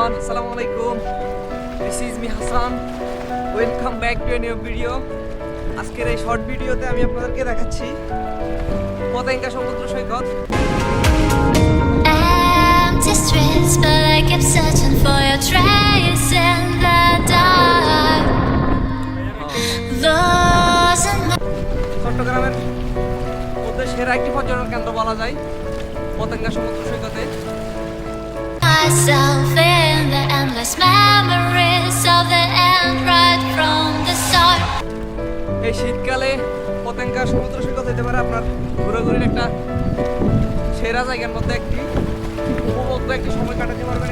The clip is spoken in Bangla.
এভরিওয়ান আসসালামু আলাইকুম this is me Hasan welcome back to a new video আজকের এই শর্ট ভিডিওতে আমি আপনাদেরকে দেখাচ্ছি পতেঙ্গা সমুদ্র সৈকত। Empty streets, but I keep searching for your trace in the dark. চট্টগ্রামের মধ্যে সেরা একটি পর্যটন কেন্দ্র বলা যায় পতেঙ্গা সমুদ্র সৈকতে। myself. এই শীতকালে পতেঙ্গা সমুদ্র সৈকত হতে পারে আপনার ঘোরাঘুরির একটা সেরা জায়গার মধ্যে একটি উপভোগ্য একটি সময় কাটাতে পারবেন।